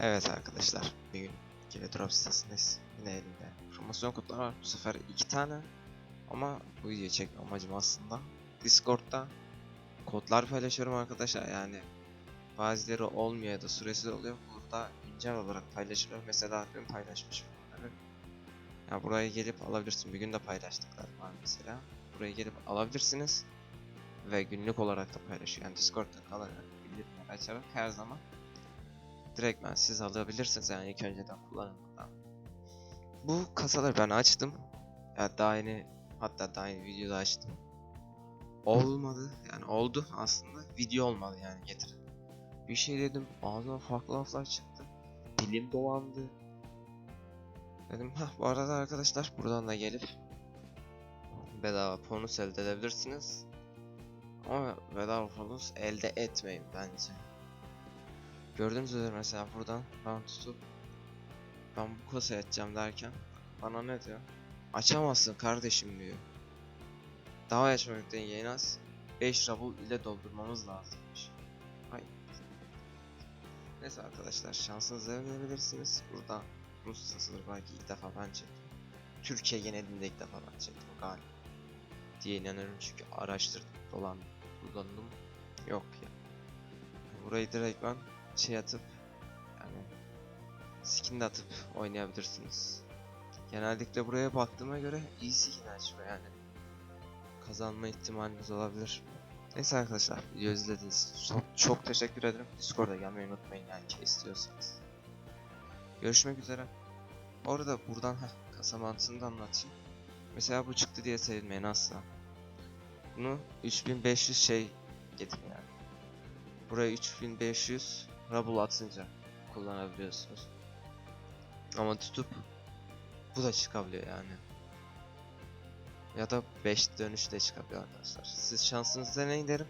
Evet arkadaşlar, bugün yine drop sitesindeyiz. Yine elimde promosyon kodları var. Bu sefer iki tane. Ama bu videoyu çekme amacım aslında Discord'da kodlar paylaşıyorum arkadaşlar. Yani bazıları olmuyor ya da süresiz oluyor. Burada güncel olarak paylaşılıyor. Mesela dün paylaşmışım bunları. Ya buraya gelip alabilirsin. Bir gün de paylaştıklar var mesela. Buraya gelip alabilirsiniz. Ve günlük olarak da paylaşıyor. Yani Discord'da kalarak, bildirimleri açarak her zaman direktmen siz alabilirsiniz yani ilk önceden kullanımdan. Bu kasaları ben açtım. Ya daha yeni hatta daha yeni videoda açtım. Olmadı yani oldu aslında video olmadı yani getirin. Bir şey dedim ağzıma farklı laflar çıktı. Dilim dolandı. Dedim ha bu arada arkadaşlar buradan da gelip bedava bonus elde edebilirsiniz. Ama bedava bonus elde etmeyin bence. Gördüğünüz üzere mesela buradan ben tutup ben bu kasayı açacağım derken bana ne diyor? Açamazsın kardeşim diyor. Daha açmak için en az 5 rabul ile doldurmamız lazımmış. Hay. Neyse arkadaşlar şansınızı deneyebilirsiniz. Burada Rus sasıdır belki ilk defa ben çektim. Türkiye genelinde ilk defa ben çektim galiba. Diye inanıyorum çünkü araştırdım, dolandım, kullandım. Yok ya. Burayı direkt ben şey atıp yani skin de atıp oynayabilirsiniz. Genellikle buraya baktığıma göre iyi skin açıyor yani. Kazanma ihtimaliniz olabilir. Neyse arkadaşlar video izlediğiniz çok, çok teşekkür ederim. Discord'a gelmeyi unutmayın yani ki istiyorsanız. Görüşmek üzere. Orada buradan heh, kasa da anlatayım. Mesela bu çıktı diye sevinmeyin asla. Bunu 3500 şey getirin yani. Buraya 3500 Rubble atınca kullanabiliyorsunuz. Ama tutup bu da çıkabiliyor yani. Ya da 5 dönüş de çıkabiliyor arkadaşlar. Siz şansınızı deneyin derim.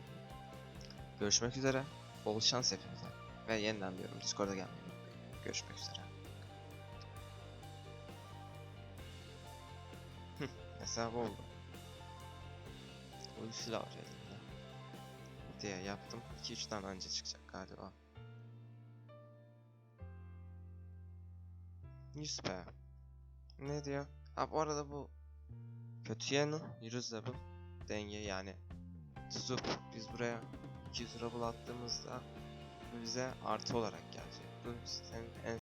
Görüşmek üzere. Bol şans hepinize. Ve yeniden diyorum Discord'a gelmeyi unutmayın. Görüşmek üzere. Bu oldu. Silah var elimde diye yaptım. 2-3 tane anca çıkacak galiba. 100 be. Ne diyor? Ha bu arada bu kötü yanı 100 level denge yani tutup biz buraya 200 level attığımızda bize artı olarak gelecek. Bu sitenin en